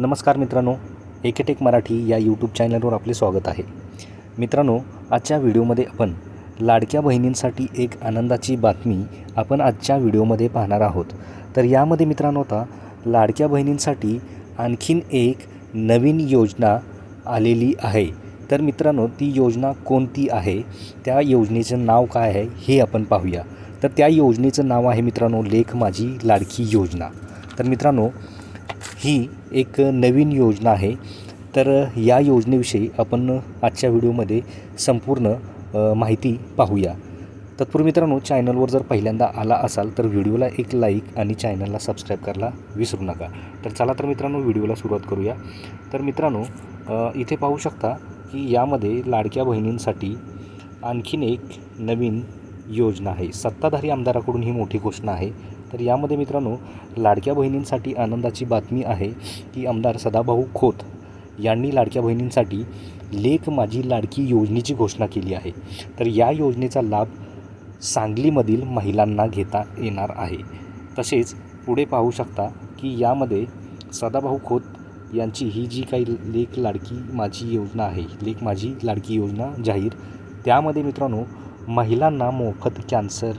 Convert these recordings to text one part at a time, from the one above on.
नमस्कार मित्रांनो एकेटेक मराठी या यूट्यूब चॅनलवर आपले स्वागत आहे. मित्रांनो आजच्या व्हिडिओमध्ये आपण लाडक्या बहिणींसाठी एक आनंदाची बातमी आपण आजच्या व्हिडिओमध्ये पाहणार आहोत. तर यामध्ये मित्रांनो आता लाडक्या बहिणींसाठी आणखीन एक नवीन योजना आलेली आहे. तर मित्रांनो ती योजना कोणती आहे? त्या योजनेचं नाव काय आहे? हे आपण पाहूया. तर त्या योजनेचं नाव आहे मित्रांनो लेख माझी लाडकी योजना. तर मित्रांनो ही एक नवीन योजना आहे. तर या योजनेविषयी आपण आजच्या व्हिडिओमध्ये संपूर्ण माहिती पाहूया. तत्पूर्वी मित्रांनो चॅनलवर जर पहिल्यांदा आला असाल तर व्हिडिओला एक लाईक आणि चॅनलला सबस्क्राईब करायला विसरू नका. तर चला तर मित्रांनो व्हिडिओला सुरुवात करूया. तर मित्रांनो इथे पाहू शकता की यामध्ये लाडक्या बहिणींसाठी आणखीन एक नवीन योजना आहे. सत्ताधारी आमदाराकडून ही मोठी घोषणा आहे. तर यामध्ये मित्रांनो लाडक्या बहिणींसाठी आनंदाची बातमी आहे की आमदार सदाभाऊ खोत यांनी लाडक्या बहिणींसाठी लेख माझी लाडकी योजनेची घोषणा केली आहे. तर या योजनेचा लाभ सांगलीमधील महिलांना घेता येणार आहे. तसेच पुढे पाहू शकता की यामध्ये सदाभाऊ खोत यांची ही जी काही लेख लाडकी माझी योजना आहे लेख माझी लाडकी योजना जाहीर त्यामध्ये मित्रांनो महिलांना मोफत कॅन्सर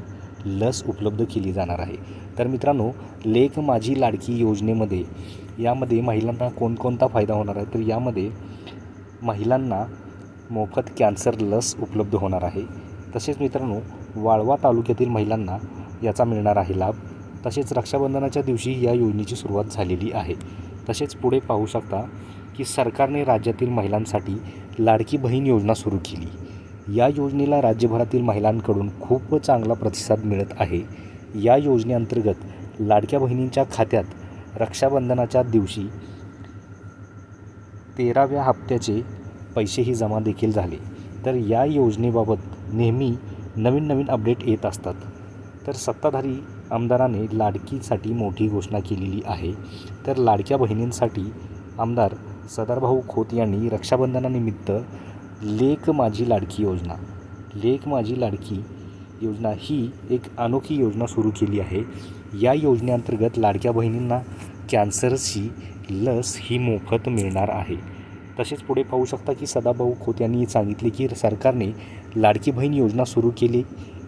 लस उपलब्ध केली जाणार आहे. तर मित्रांनो लेख माझी लाडकी योजनेमध्ये यामध्ये महिलांना कोणकोणता फायदा होणार आहे? तर यामध्ये महिलांना मोफत कॅन्सर लस उपलब्ध होणार आहे. तसेच मित्रांनो वाळवा तालुक्यातील महिलांना याचा मिळणार आहे लाभ. तसेच रक्षाबंधनाच्या दिवशी या योजनेची सुरुवात झालेली आहे. तसेच पुढे पाहू शकता की सरकारने राज्यातील महिलांसाठी लाडकी बहीण योजना सुरू केली. या योजनेला राज्यभरातील महिलांकडून खूप चांगला प्रतिसाद मिळत आहे. या योजनेअंतर्गत लाडक्या बहिणींच्या खात्यात रक्षाबंधनाच्या दिवशी तेराव्या हप्त्याचे पैसेही जमा देखील झाले. तर या योजनेबाबत नेहमी नवीन नवीन अपडेट येत असतात. तर सत्ताधारी आमदाराने लाडकीसाठी मोठी घोषणा केलेली आहे. तर लाडक्या बहिणींसाठी आमदार सदारभाऊ खोत यांनी रक्षाबंधनानिमित्त लेक माझी लाडकी योजना. लेक माझी लाडकी योजना ही एक अनोखी योजना सुरू केली आहे. या योजनेअंतर्गत लाडक्या बहिणींना कॅन्सरची लस ही मोफत मिळणार आहे. तसेच पुढे पाहू शकता की सदाभाऊ खोत यांनी सांगितले की सरकारने लाडकी बहीण योजना सुरू केली.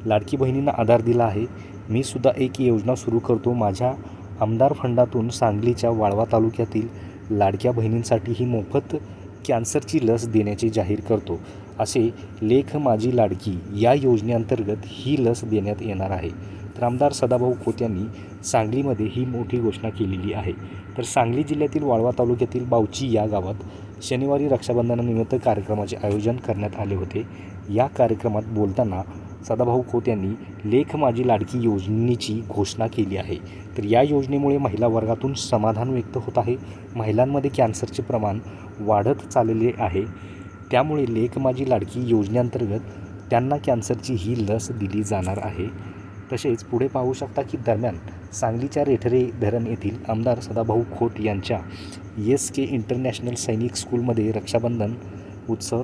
लाडकी बहिणींना आधार दिला आहे. मी सुद्धा एक योजना सुरू करतो. माझ्या आमदार फंडातून सांगलीच्या वाळवा तालुक्यातील लाडक्या बहिणींसाठी ही मोफत कॅन्सरची लस देण्याचे जाहीर करतो असे लेख माझी लाडकी या योजनेअंतर्गत ही लस देण्यात येणार आहे. तर आमदार सदाभाऊ खोत यांनी सांगलीमध्ये ही मोठी घोषणा केलेली आहे. तर सांगली जिल्ह्यातील वाळवा तालुक्यातील बावची या गावात शनिवारी रक्षाबंधनानिमित्त कार्यक्रमाचे आयोजन करण्यात आले होते. या कार्यक्रमात बोलताना सदाभाऊ खोत यांनी लेख माझी लाडकी योजनेची घोषणा केली आहे. तर या योजनेमुळे महिला वर्गातून समाधान व्यक्त होत आहे. महिलांमध्ये कॅन्सरचे प्रमाण वाढत चाललेले आहे. त्यामुळे लेख माझी लाडकी योजनेअंतर्गत त्यांना कॅन्सरची ही लस दिली जाणार आहे. तसेच पुढे पाहू शकता की दरम्यान सांगलीच्या रेठरे धरण येथील आमदार सदाभाऊ खोत यांच्या एस के इंटरनॅशनल सैनिक स्कूलमध्ये रक्षाबंधन उत्सव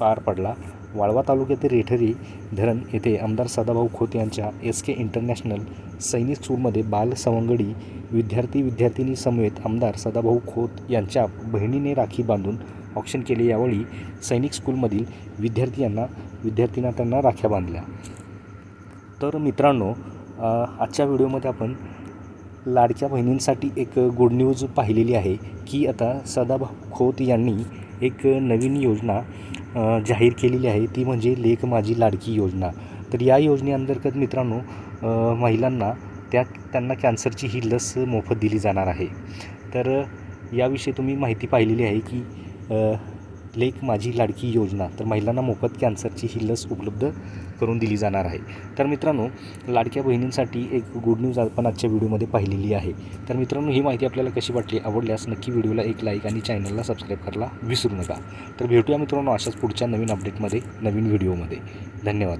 पार पडला. वाळवा तालुक्यातील रेठरी धरण येथे आमदार सदाभाऊ खोत यांच्या एस के इंटरनॅशनल सैनिक स्कूलमध्ये बाल सवंगडी विद्यार्थी विद्यार्थिनी समवेत आमदार सदाभाऊ खोत यांच्या बहिणीने राखी बांधून ऑप्शन केले. यावेळी सैनिक स्कूलमधील विद्यार्थ्यांना त्यांना राख्या बांधल्या. तर मित्रांनो आजच्या व्हिडिओमध्ये आपण लाडक्या बहिणींसाठी एक गुड न्यूज पाहिलेली आहे की आता सदाभाऊ खोत यांनी एक नवीन योजना जाहीर केलेली आहे. ती म्हणजे लेख माझी लाडकी योजना. तर या योजनेअंतर्गत मित्रांनो महिलांना त्या त्यांना कॅन्सरची ही लस मोफत दिली जाणार आहे. तर याविषयी तुम्ही माहिती पाहिलेली आहे की लेख माझी लाडकी योजना तर महिलांना मोफत कॅन्सरची ही लस उपलब्ध करून दिली जाणार आहे. तर मित्रांनो लाडक्या बहिणींसाठी एक गुड न्यूज आपण आजच्या व्हिडिओमध्ये पाहिलेली आहे. तर मित्रांनो ही माहिती आपल्याला कशी वाटली आवडल्यास नक्की व्हिडिओला एक लाईक आणि चॅनलला सबस्क्राईब करायला विसरू नका. तर भेटूया मित्रांनो अशाच पुढच्या नवीन अपडेटमध्ये नवीन व्हिडिओमध्ये. धन्यवाद.